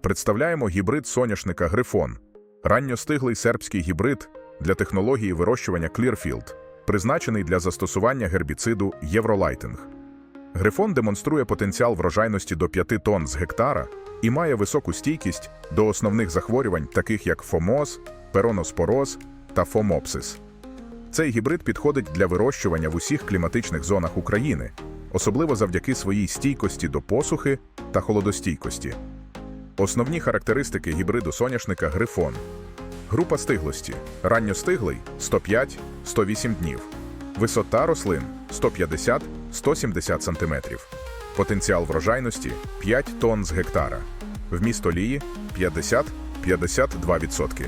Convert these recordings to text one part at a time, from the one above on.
Представляємо гібрид соняшника Грифон, ранньостиглий сербський гібрид для технології вирощування Clearfield, призначений для застосування гербіциду Євролайтинг. Грифон демонструє потенціал врожайності до 5 тонн з гектара і має високу стійкість до основних захворювань, таких як фомоз, пероноспороз та фомопсис. Цей гібрид підходить для вирощування в усіх кліматичних зонах України, особливо завдяки своїй стійкості до посухи та холодостійкості. Основні характеристики гібриду соняшника Грифон. Група стиглості. Ранньостиглий 105-108 днів. Висота рослин 150-170 см. Потенціал врожайності 5 тонн з гектара. Вміст олії 50-52%.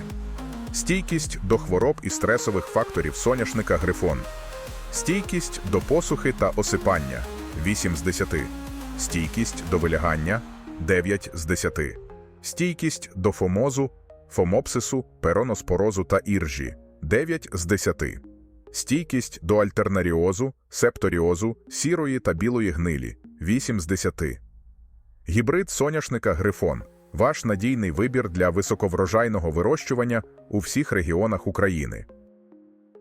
Стійкість до хвороб і стресових факторів соняшника Грифон. Стійкість до посухи та осипання 8 з 10. Стійкість до вилягання 9 з 10. Стійкість до фомозу, фомопсису, пероноспорозу та іржі 9 з 10. Стійкість до альтернаріозу, септоріозу, сірої та білої гнилі 8 з 10. Гібрид соняшника Грифон ваш надійний вибір для високоврожайного вирощування у всіх регіонах України.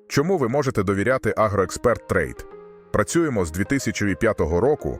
Чому ви можете довіряти Агроексперт Трейд? Працюємо з 2005 року